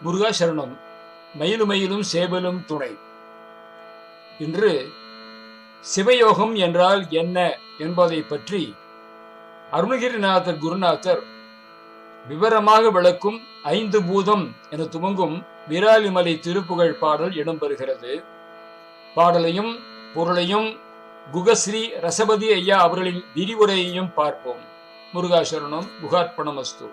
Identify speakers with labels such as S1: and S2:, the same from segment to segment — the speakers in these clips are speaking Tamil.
S1: முருகா சரணம். மயிலுமயிலும் சேவலும் துணை. இன்று சிவயோகம் என்றால் என்ன என்பதை பற்றி அருணகிரிநாதர் குருநாதர் விவரமாக விளக்கும் ஐந்து பூதம் என துவங்கும் விராலிமலை திருப்புகழ் பாடல் இடம்பெறுகிறது. பாடலையும் பொருளையும் குகஸ்ரீ ரசபதி ஐயா அவர்களின் விரிவுரையையும் பார்ப்போம். முருகாசரணம் குகார்ப்பணமஸ்து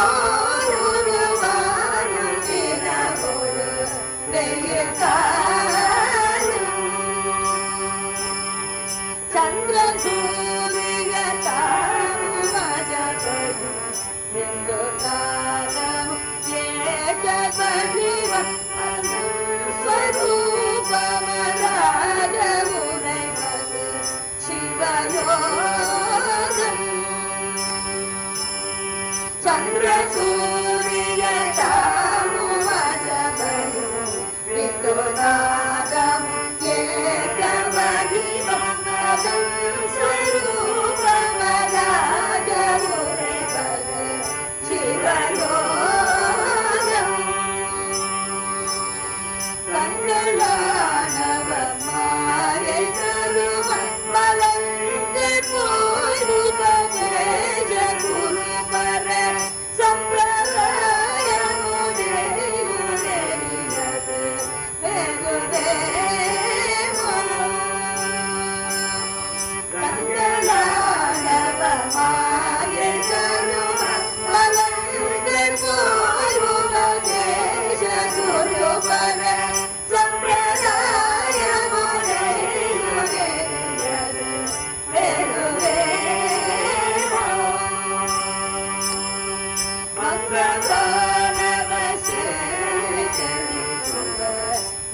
S2: சந்திர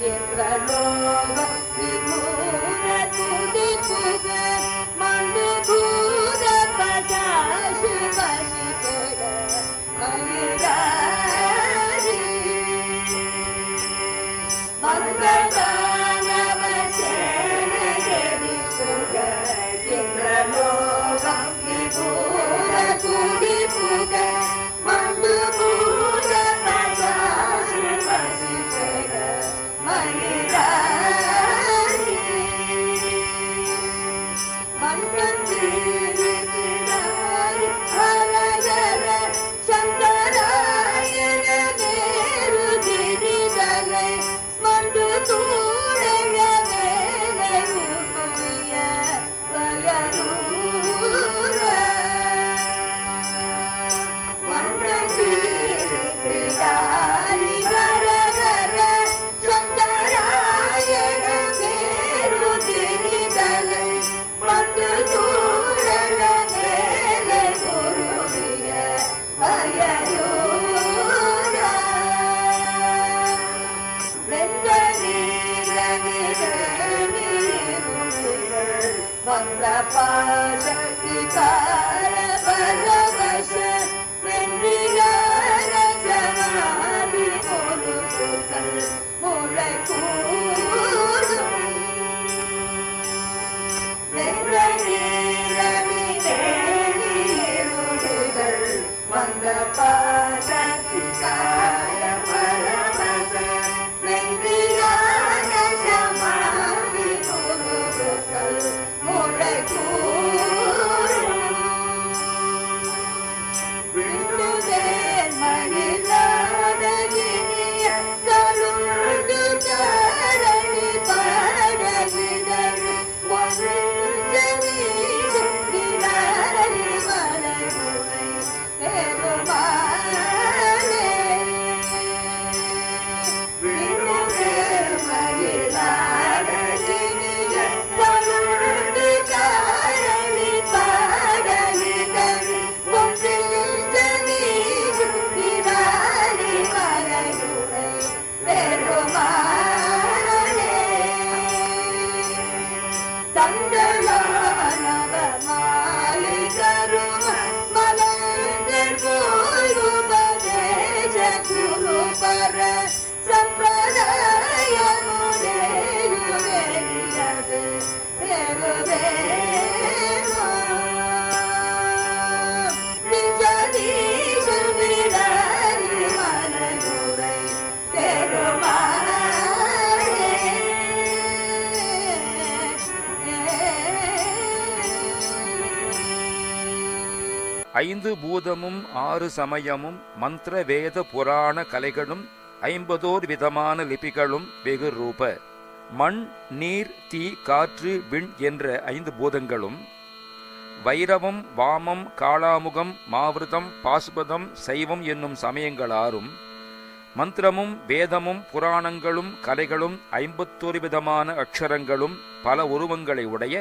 S2: निर्वलोक विभूरतु दिपुज मनुभूर पदाश वशिपुर अनुरा வந்த tierra
S3: ஐந்து பூதமும் ஆறு சமயமும் மந்திர வேத புராண கலைகளும் ஐம்பதோர் விதமான லிபிகளும் வெகு ரூப. மண் நீர் தீ காற்று விண் என்ற ஐந்து பூதங்களும். வைரவம் வாமம் காளாமுகம் மாவிருதம் பாசுபதம் சைவம் என்னும் சமயங்களாரும். மந்திரமும் வேதமும் புராணங்களும் கலைகளும் ஐம்பத்தொரு விதமான அக்ஷரங்களும் பல உருவங்களை உடைய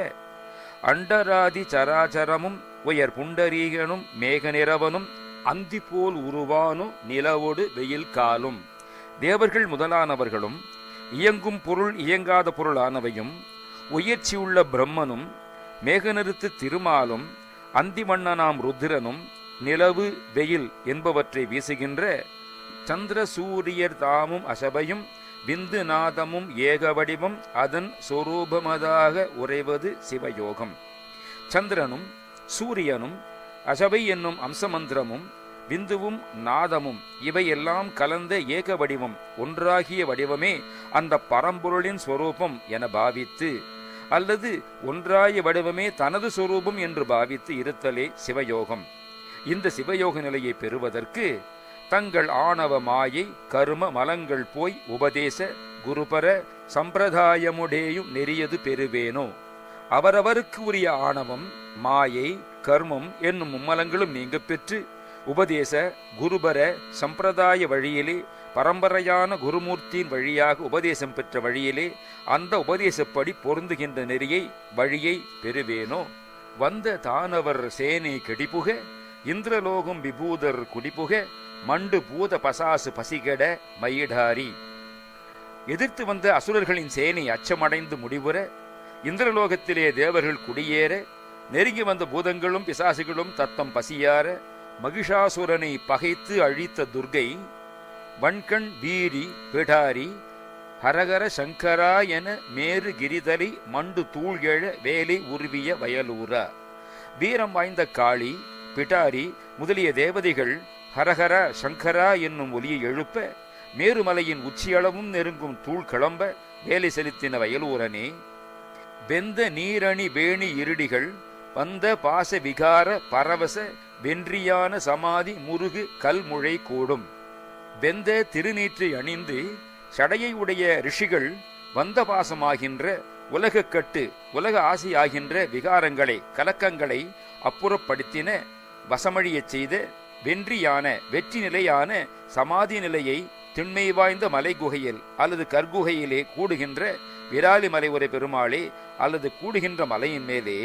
S3: அண்டராதி சராச்சரமும் உயர் புண்டரீகனும் மேகநிறவனும் அந்தி போல் உருவானும் நிலவோடு வெயில் காலும். தேவர்கள் முதலானவர்களும் இயங்கும் பொருள் இயங்காத பொருளானவையும் உயர்ச்சியுள்ள பிரம்மனும் மேகநிறுத்து திருமாலும் அந்திமன்னனாம் ருத்திரனும் நிலவு வெயில் என்பவற்றை வீசுகின்ற சந்திர சூரியர் தாமும் அசபையும் விந்து நாதமும் ஏக வடிவம் அதன் சொரூபமதாக உறைவது சிவயோகம். சந்திரனும் சூரியனும் அசபை என்னும் அம்சமந்திரமும் விந்துவும் நாதமும் இவையெல்லாம் கலந்த ஏக வடிவம் ஒன்றாகிய வடிவமே அந்த பரம்பொருளின் ஸ்வரூபம் என பாவித்து அல்லது ஒன்றாய வடிவமே தனது சொரூபம் என்று பாவித்து இருத்தலே சிவயோகம். இந்த சிவயோக நிலையை பெறுவதற்கு தங்கள் ஆணவ மாயை கரும மலங்கள் போய் உபதேச குருபர சம்பிரதாயமுடேயும் நெறியது பெறுவேனோ? அவரவருக்கு உரிய ஆணவம் மாயை கர்மம் என்னும் மும்மலங்களும் நீங்க பெற்று உபதேச குருபர சம்பிரதாய வழியிலே பரம்பரையான குருமூர்த்தியின் வழியாக உபதேசம் பெற்ற வழியிலே அந்த உபதேசப்படி பொருந்துகின்ற நெறியை வழியை பெறுவேனோ? வந்த தானவர் சேனை கெடிபுக இந்திரலோகம் விபூதர் குடிபுக மண்டு பூத பசாசு பசிகட மயிடாரி. எதிர்த்து வந்த அசுரர்களின் சேனை அச்சமடைந்து முடிவுற இந்திரலோகத்திலே தேவர்கள் குடியேற நெருங்கி வந்த பூதங்களும் பிசாசுகளும் தத்தம் பசியார மகிஷாசுரனை பகைத்து அழித்த துர்கை வன்கண் வீரி பிடாரி ஹரஹர சங்கரா என மேரு கிரிதலை மண்டு தூள்கெழ வேலை உருவிய வயலூரா. வீரம் வாய்ந்த காளி பிடாரி முதலிய தேவதைகள் ஹரஹர சங்கரா என்னும் ஒலியை எழுப்ப மேருமலையின் உச்சியளவும் நெருங்கும் தூள் கிளம்ப வேலை செலுத்தின வயலூரனே. வெந்த நீரணி வேணி இருடிகள் வந்த பாச விகார பரவச வென்றியான சமாதி முருகு கல்முழை கூடும். வெந்த திருநீற்றை அணிந்து சடையை உடைய ரிஷிகள் வந்த பாசமாகின்ற உலகக்கட்டு உலக ஆசையாகின்ற விகாரங்களை கலக்கங்களை அப்புறப்படுத்தின வசமழியச் செய்த வென்றியான வெற்றி நிலையான சமாதி நிலையை திண்மை வாய்ந்த மலை குகையில் அல்லது கற்குகையிலே கூடுகின்ற விராலி ஒரு பெருமாளே அல்லது கூடுகின்ற மலையின் மேலே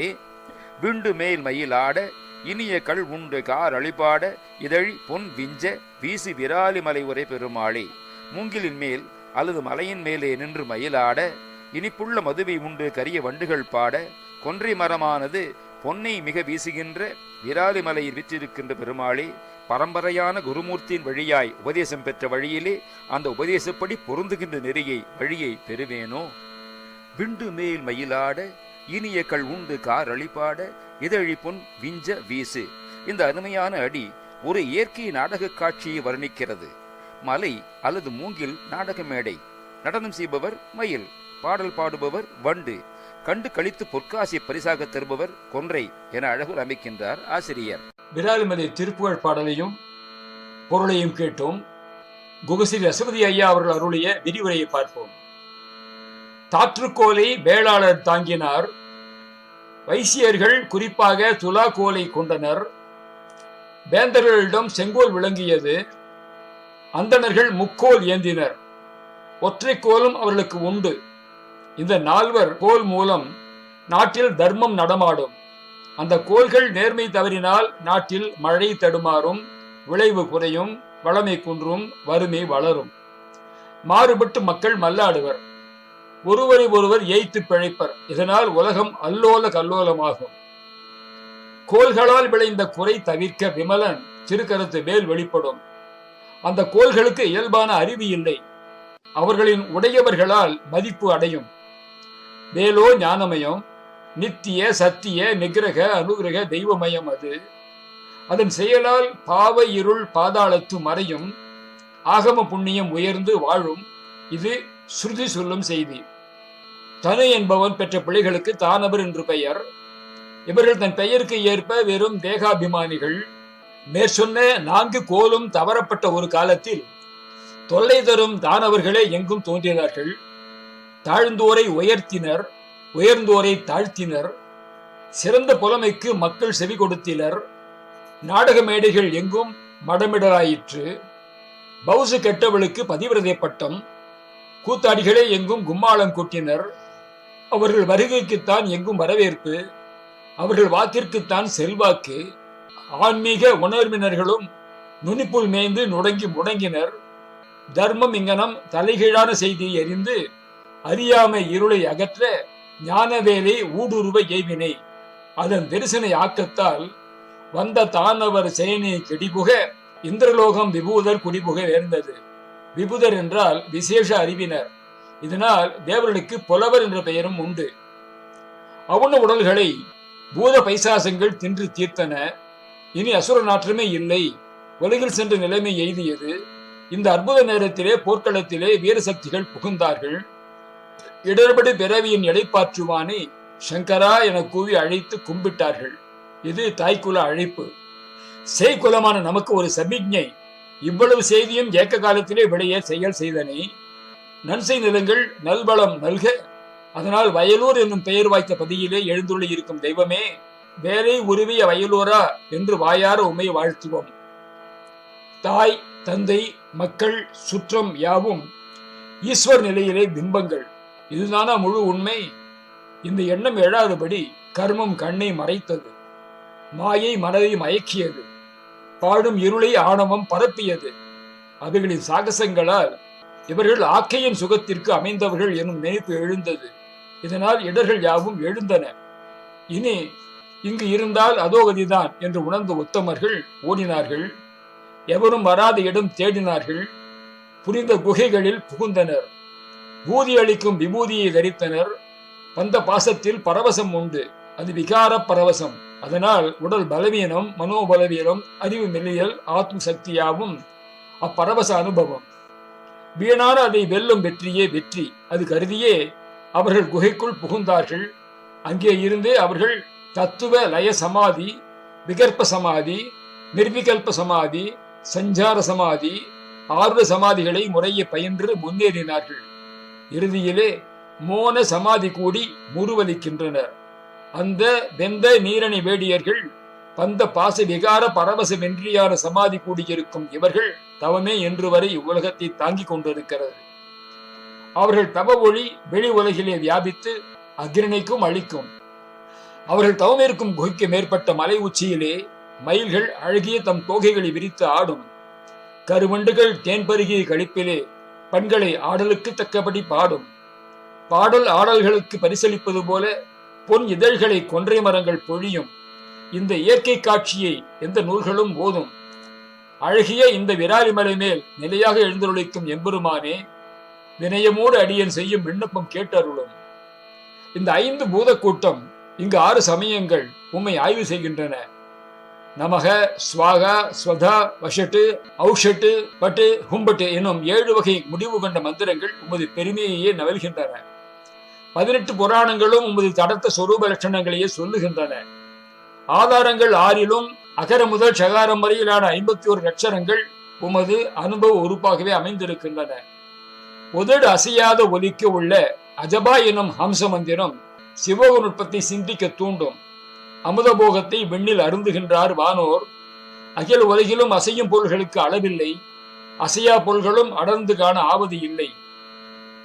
S3: விண்டு மேல் மயிலாட இனிய கள் உண்டு கார் அழிபாட இதழி பொன் விஞ்ச வீசி விராலி மலை உரை பெருமாளே. மூங்கிலின் மேல் அல்லது மலையின் மேலே நின்று மயிலாட இனிப்புள்ள மதுவை உண்டு கரிய வண்டுகள் பாட கொன்றை மரமானது பொன்னை மிக வீசுகின்ற விராலி மலையில் விற்றிருக்கின்ற பெருமாளே பரம்பரையான குருமூர்த்தியின் வழியாய் உபதேசம் பெற்ற வழியிலே அந்த உபதேசப்படி பொருந்துகின்ற நெறியை வழியை பெறுவேனோ? விண்டு மேல் மயிலாட இனிய கள் உண்டு கார் அழிப்பாட இதழி பொன் விஞ்ச வீசு. இந்த அருமையான அடி ஒரு இயற்கை நாடக காட்சியை வர்ணிக்கிறது. மலை அல்லது மூங்கில் நாடக மேடை. நடனம் செய்பவர் மயில் பாடல் பாடுபவர் வண்டு கண்டு கழித்து பொற்காசி பரிசாக தருபவர் கொன்றை என அழகு அமைக்கின்றார் ஆசிரியர்.
S1: விராலிமலை திருப்புகழ் பாடலையும் பொருளையும் கேட்டோம். குகசிரி ரசபதி ஐயா அவர்கள் அருளிய விரிவுரையை பார்ப்போம். தாற்றுக்கோலை வேளாளர் தாங்கினார் வைசியர்கள் குறிப்பாக துலா கோலை கொண்டனர். வேந்தர்களிடம் செங்கோல் விளங்கியது. அந்தணர்கள் முக்கோல் ஏந்தினர். ஒற்றை கோலும் அவர்களுக்கு உண்டு. இந்த நால்வர் கோல் மூலம் நாட்டில் தர்மம் நடமாடும். அந்த கோள்கள் நேர்மை தவறினால் நாட்டில் மழை தடுமாறும் விளைவு குறையும் வளமை குன்றும் வறுமை வளரும். மாறுபட்டு மக்கள் மல்லாடுவர். ஒருவரை ஒருவர் ஏய்த்து பிழைப்பர். இதனால் உலகம் அல்லோல கல்லோலமாகும். கோள்களால் விளைந்த குறை தவிர்க்க விமலன் திருக்கருத்து வேல் வெளிப்படும். அந்த கோள்களுக்கு இயல்பான அறிவு இல்லை. அவர்களின் உடையவர்களால் மதிப்பு அடையும். வேலோ ஞானமயம் நித்திய சத்திய நிகிரக அனுகிரக தெய்வமயம் அது. அதன் செயலால் பாவ இருள் பாதாளத்து மறையும். ஆகம புண்ணியம் உயர்ந்து வாழும். இது ஸ்ருதி சொல்லும் செய்தி. தனு என்பவன் பெற்ற பிள்ளைகளுக்கு தானவர் என்று பெயர். இவர்கள் தன் பெயருக்கு ஏற்ப வெறும் தேகாபிமானிகள். மேற்சொன்ன நான்கு கோலும் தவறப்பட்ட ஒரு காலத்தில் தொல்லை தரும் தானவர்களே எங்கும் தோன்றினார்கள். தாழ்ந்தோரை உயர்த்தினர் உயர்ந்தோரை தாழ்த்தினர். சிறந்த புலமைக்கு மக்கள் செவி கொடுத்தினர் நாடக மேடைகள் எங்கும் மடமிடலாயிற்று. பவுசு கெட்டவளுக்கு பதிவிரதை பட்டம். கூத்தாடிகளே எங்கும் கும்மாளம் கூட்டினர். அவர்கள் வருகைக்குத்தான் எங்கும் வரவேற்பு. அவர்கள் வாக்கிற்குத்தான் செல்வாக்கு. ஆன்மீக உணர்வினர்களும் நுனிப்புள் மேய்ந்து நுடங்கி முடங்கினர். தர்மம் இங்கனம் தலைகீழான செய்தியை அறிந்து அறியாமை இருளை அகற்ற ஞானவேலை ஊடுருவ ஏவினை அதன் தரிசன ஆக்கத்தால் வந்த தானவர் செயனியை கெடிபுக இந்திரலோகம் விபூதர் குடிபுக நேர்ந்தது. விபுதர் என்றால் விசேஷ அறிவினர். இதனால் தேவர்களுக்கு புலவர் என்ற பெயரும் உண்டு. அவுண உடல்களை பூத பைசாசங்கள் தின்று தீர்த்தன. இனி அசுர நாற்றமே இல்லை. உலகில் சென்ற நிலைமை எய்தியது. இந்த அற்புத நேரத்திலே போர்க்களத்திலே வீர சக்திகள் புகுந்தார்கள். இடர்படி பிறவியின் இடைப்பாற்றுவானை சங்கரா என கூவி அழைத்து கும்பிட்டார்கள். இது தாய்க்குல அழைப்பு. செய்குலமான நமக்கு ஒரு சமிக்ஞை. இவ்வளவு செய்தியும் ஏக்க காலத்திலே விடைய செயல் செய்தனை. நன்சை நிலங்கள் நல்வளம் நல்க அதனால் வயலூர் என்னும் பெயர் வாய்த்த பதியிலே எழுந்துள்ள இருக்கும் தெய்வமே வேலை உருவிய வயலூரா என்று வாயார உமை வாழ்த்துவோம். தாய் தந்தை மக்கள் சுற்றம் யாவும் ஈஸ்வர் நிலையிலே பிம்பங்கள். இதுதானா முழு உண்மை? இந்த எண்ணம் எழாதபடி கர்மம் கண்ணை மறைத்தது. மாயை மனதை மயக்கியது. பாடும் இருளை ஆணவம் பரப்பியது. அவர்களின் சாகசங்களால் இவர்கள் ஆக்கையின் சுகத்திற்கு அமைந்தவர்கள் எனும் நினைப்பு எழுந்தது. இதனால் இடர்கள் யாவும் எழுந்தன. இனி இங்கு இருந்தால் அதோகதிதான் என்று உணர்ந்த உத்தமர்கள் ஓடினார்கள். எவரும் வராத இடம் தேடினார்கள். புரிந்த குகைகளில் புகுந்தனர். பூதி அளிக்கும் விபூதியை தரித்தனர். வந்த பாசத்தில் பரவசம் உண்டு. அது விகார பரவசம். அதனால் உடல் பலவீனம் மனோபலவீனம் அறிவு மெல்லியல் ஆத்ம சக்தியாகும் அப்பரவச அனுபவம். வீணான அதை வெல்லும் வெற்றியே வெற்றி. அது கருதியே அவர்கள் குகைக்குள் புகுந்தார்கள். அங்கே இருந்து அவர்கள் தத்துவ லய சமாதி விகற்ப சமாதி நிர்விகல்ப சமாதி சஞ்சார சமாதி ஆர்வ சமாதிகளை முறையை பயின்று முன்னேறினார்கள். இறுதியிலே மோன சமாதி கூடி முருவலிக்கின்றனர் அந்த வெந்த நீரணி வேடியர்கள் பந்த பாச விகார பரவசமின்றியான சமாதி கூடியிருக்கும் இவர்கள் தவமே என்று வரை இவ்வுலகத்தை தாங்கிக் கொண்டிருக்கிறது. அவர்கள் தவ ஒளி வெளி உலகிலே வியாபித்து அக்னிக்கும் அழிக்கும். அவர்கள் தவமிருக்கும் குகைக்கு மேற்பட்ட மலை உச்சியிலே மயில்கள் அழகிய தம் தோகைகளை விரித்து ஆடும். கருவண்டுகள் தேன் பருகிய கழிப்பிலே பண்களை ஆடலுக்கு தக்கபடி பாடும். பாடல் ஆடல்களுக்கு பரிசளிப்பது போல பொன் இதழ்களை கொன்றை மரங்கள் பொழியும். இந்த இயற்கை காட்சியை எந்த நூல்களும் ஓதும். அழகிய இந்த விராலி மலை மேல் நிலையாக எழுந்தருளிக்கும் எம்பெருமானே வினயமோடு அடியன் செய்யும் விண்ணப்பம் கேட்டருளும். இந்த ஐந்து பூத கூட்டம் இங்கு ஆறு சமயங்கள் உம்மை ஆய்வு செய்கின்றன. நமக ஸ்வாகா ஸ்வதா வஷட்டு ஔஷட்டு பட்டு ஹும்பட்டு எனும் ஏழு வகை முடிவு கொண்ட மந்திரங்கள் உமது பெருமையையே நவல்கின்றன. பதினெட்டு புராணங்களும் உமது தடத்த சொரூப லட்சணங்களையே சொல்லுகின்றன. ஆதாரங்கள் ஆறிலும் அகர முதல் சகாரம் வரையிலான ஐம்பத்தி ஒரு லட்சணங்கள் உமது அனுபவ உறுப்பாகவே அமைந்திருக்கின்றன. உதடு அசையாத ஒலிக்கு உள்ள அஜபா எனும் ஹம்ச மந்திரம் சிவ நுட்பத்தை சிந்திக்க தூண்டும். அமுதபோகத்தை விண்ணில் அருந்துகின்றார் வானோர். அகில் உலகிலும் அசையும் பொருள்களுக்கு அளவில்லை. அசையா பொருள்களும் அடர்ந்து காண ஆவது இல்லை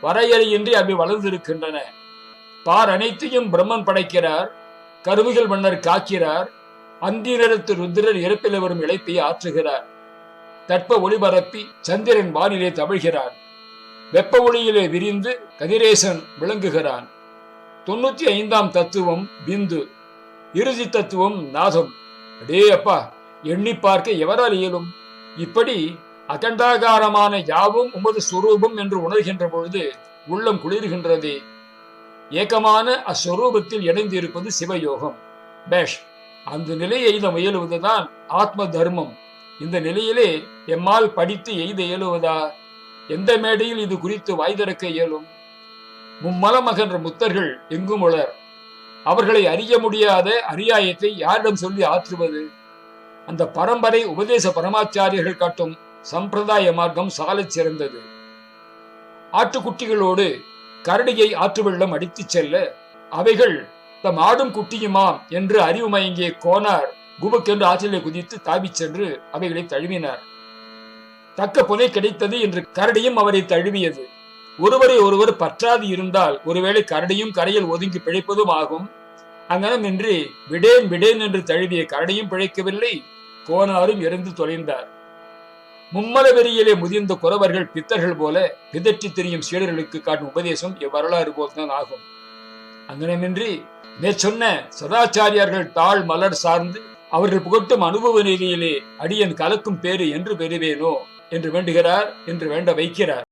S1: வரையறையின்றி அவை வளர்ந்திருக்கின்றன. பார் அனைத்தையும் பிரம்மன் படைக்கிறார் கருவிகள் மன்னர் காக்கிறார் அந்தி நிறத்து ருத்திரர் இறப்பில் வரும் இழைப்பை ஆற்றுகிறார். தட்ப ஒளிபரப்பி சந்திரன் வானிலே தவிழ்கிறான். வெப்ப ஒளியிலே விரிந்து கதிரேசன் விளங்குகிறான். தொண்ணூத்தி ஐந்தாம் தத்துவம் பிந்து இறுதி தத்துவம் நாதம். அடே அப்பா எண்ணி பார்க்க எவரால் இயலும்? இப்படி அகண்டாகாரமான யாவும் உமது சுரூபம் என்று உணர்கின்ற பொழுது உள்ளம் குளிர்கின்றதே. ஏக்கமான அஸ்வரூபத்தில் இணைந்து இருப்பது சிவயோகம். பேஷ் அந்த நிலையை எய்த முயலுவதுதான் ஆத்ம தர்மம் இந்த நிலையிலே எம்மால் படித்து எய்த இயலுவதா? எந்த மேடையில் இது குறித்து வாய் திறக்க இயலும்? மும்மலமகன்ற முத்தர்கள் எங்கும் உளர்? அவர்களை அறிய முடியாத அரியாயத்தை யாரிடம் சொல்லி ஆற்றுவது? அந்த பரம்பரை உபதேச பரமாச்சாரியர்கள் காட்டும் சம்பிரதாய மார்க்கம் சாலச் சிறந்தது. ஆட்டுக்குட்டிகளோடு கரடியை ஆற்று வெள்ளம் அடித்துச் செல்ல அவைகள் தம் ஆடும் குட்டியுமாம் என்று அறிவு மயங்கிய கோனார் குபுக்கென்று ஆற்றிலே குதித்து தாவிச் சென்று அவைகளை தழுவினார். தக்க புனை கிடைத்தது என்று கரடியும் அவரை தழுவியது. ஒருவரை ஒருவர் பற்றாது இருந்தால் ஒருவேளை கரடியும் கரையில் ஒதுங்கி பிழைப்பதும் ஆகும். அங்கனமின்றி விடேன் விடேன் என்று தழுவிய கரடியும் பிழைக்கவில்லை. கோனாரும் இறந்து தொலைந்தார். மும்மல வெறியிலே முதிர்ந்த குறவர்கள் பித்தர்கள் போல பிதற்றி திரியும் சீடர்களுக்கு காட்டும் உபதேசம் இவ்வரலாறு போல்தான் ஆகும். அங்கனமின்றி மேற்சொன்ன சதாச்சாரியார்கள் தாழ் மலர் சார்ந்து அவர்கள் புகட்டும் அனுபவ நிலையிலே அடியன் கலக்கும் பேரு என்று பெறுவேனோ என்று வேண்டுகிறார் என்று வேண்ட வைக்கிறார்.